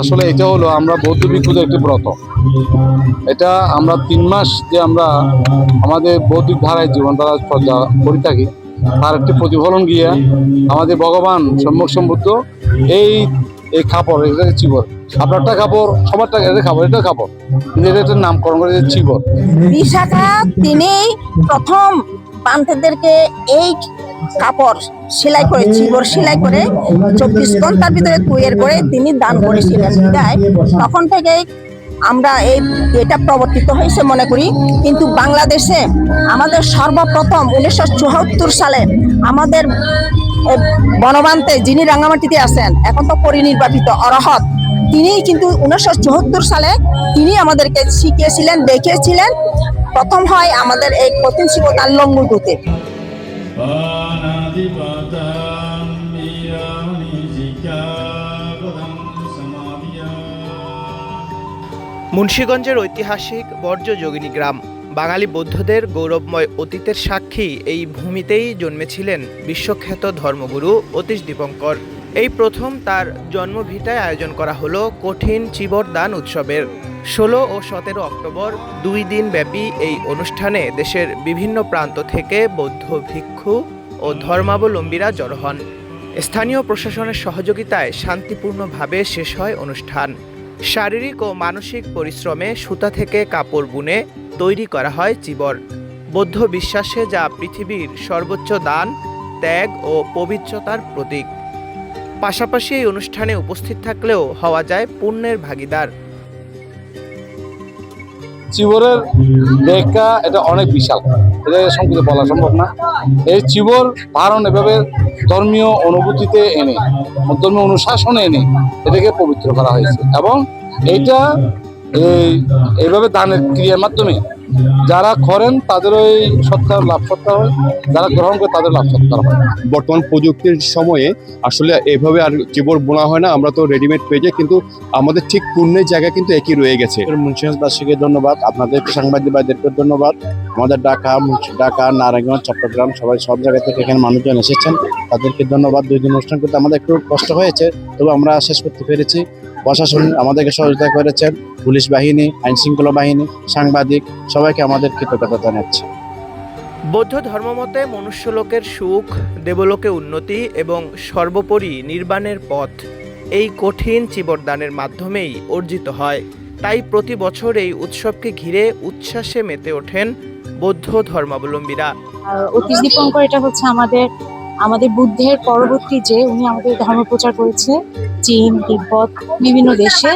আসলে এটা হলো আমরা বৌদ্ধ ভিক্ষুদের একটি ব্রত। এটা আমরা তিন মাস যে আমরা আমাদের বৌদ্ধিক ধারায় জীবন ধারা করে থাকি, তার একটি প্রতিফলন গিয়ে আমাদের ভগবান সম্মুখ সম্বুদ্ধ এই এই কাপড় এটা চিবর। আপনারটা কাপড় সবারটা এটা কাপড় এটা কাপড় কিন্তু এটা নামকরণ করে চিবর। বিশাখা তিনি প্রথম পান্থদেরকে এই কাপড় সেলাই করে চিবর সেলাই করে চব্বিশ ঘণ্টার ভিতরে তৈরি করে তিনি দান করেছিলেন। বিদায়। তখন থেকে আমরা এই এটা প্রবর্তিত হয়েছে মনে করি। কিন্তু বাংলাদেশে আমাদের সর্বপ্রথম উনিশশো চুয়াত্তর সালে আমাদের বনবান্তে যিনি রাঙ্গামাটিতে আছেন, এখন তো পরিনির্বাচিত অরহত তিনি কিন্তু উনিশশো চুয়াত্তর সালে তিনি আমাদেরকে শিখিয়েছিলেন, দেখিয়েছিলেন। প্রথম হয় আমাদের এই কঠিন শিবতান লঙ্গুটুতে মুন্সীগঞ্জের ঐতিহাসিক বর্জ্য যোগিনী গ্রাম, বাঙালি বৌদ্ধদের গৌরবময় অতীতের সাক্ষী এই ভূমিতেই জন্মেছিলেন বিশ্বখ্যাত ধর্মগুরু অতীশ দীপঙ্কর। এই প্রথম তার জন্মভিটায় আয়োজন করা হলো কঠিন চিবরদান উৎসবের। ষোলো ও সতেরো অক্টোবর দুই দিন ব্যাপী এই অনুষ্ঠানে দেশের বিভিন্ন প্রান্ত থেকে বৌদ্ধ ভিক্ষু ও ধর্মাবলম্বীরা জড়ো হন। স্থানীয় প্রশাসনের সহযোগিতায় শান্তিপূর্ণভাবে শেষ হয় অনুষ্ঠান। শারীরিক ও মানসিক পরিশ্রমে সুতা থেকে কাপড় বুনে তৈরি করা হয় চিবর। বৌদ্ধ বিশ্বাসে যা পৃথিবীর সর্বোচ্চ দান, ত্যাগ ও পবিত্রতার প্রতীক। পাশাপাশি এই অনুষ্ঠানে উপস্থিত থাকলেও হওয়া যায় পুণ্যের ভাগিদার। চিবরের দেখা এটা অনেক বিশাল। এটা সংক্ষিপ্ত বলা সম্ভব না। এই চিবর ধারণ এভাবে ধর্মীয় অনুভূতিতে এনে, ধর্মীয় অনুশাসনে এনে এটাকে পবিত্র করা হয়েছে। এবং এইটা এই এইভাবে দানের ক্রিয়ার মাধ্যমে যারা করেন তাদের ওই সৎকার লাভ সৎকার হয়। যারা গ্রহণ করে তাদের লাভ সৎকার হয়। বর্তমান প্রযুক্তির সময়ে আসলে এভাবে আর চিবর বোনা হয় না। আমরা তো রেডিমেড পেয়ে যাই কিন্তু আমাদের ঠিক পূর্ণের জায়গা কিন্তু একই রয়ে গেছে। মুন্সিগঞ্জবাসীকে ধন্যবাদ। আপনাদের সাংবাদিক ভাইদেরকে ধন্যবাদ। আমাদের ঢাকা মুন্সি- ঢাকা নারায়ণগঞ্জ চট্টগ্রাম সবাই সব জায়গা থেকে এখানে মানুষজন এসেছেন। তাদেরকে ধন্যবাদ। দুই দিন অনুষ্ঠান করতে আমাদের একটু কষ্ট হয়েছে তবে আমরা শেষ করতে পেরেছি। প্রশাসন আমাদেরকে সহযোগিতা করেছেন পুলিশ বাহিনী আইন শৃঙ্খলা বাহিনী সাংবাদিক সবাইকে আমাদের কৃতজ্ঞতা জানাচ্ছি। বৌদ্ধ ধর্মমতে মনুষ্যলোকের সুখ দেবলোকে উন্নতি এবং সর্বোপরি নির্বাণের পথ এই কঠিন চিবরদানের মাধ্যমেই অর্জিত হয়। তাই প্রতি বছর এই উৎসবকে ঘিরে উচ্ছ্বাসে মেতে ওঠেন বৌদ্ধ ধর্মাবলম্বীরা। অতীশ দীপঙ্কর এটা হচ্ছে আমাদের আমাদের বুদ্ধের পরবর্তী যে উনি আমাদের ধর্ম প্রচার করেছে চীন তিব্বত বিভিন্ন দেশে।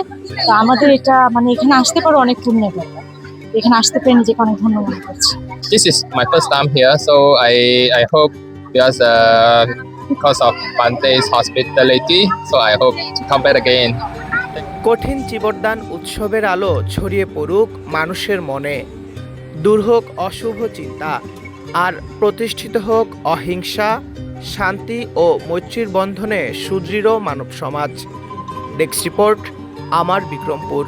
তো আমাদের এটা মানে এখানে আসতে পারো অনেক পুণ্যের ব্যাপার এখানে আসতে পেরে নিজেকে অনেক ধন্য মনে করছি। This is my first time here, so I I hope because uh, because of Bante's hospitality, so I hope to come back again. কঠিন চিবরদান উৎসবের আলো ছড়িয়ে পড়ুক মানুষের মনে। দূর হোক অশুভ চিন্তা আর প্রতিষ্ঠিত হোক অহিংসা শান্তি ও মৈত্রীর বন্ধনে সুদৃঢ় মানব সমাজ। ডেস্ক রিপোর্ট আমার বিক্রমপুর।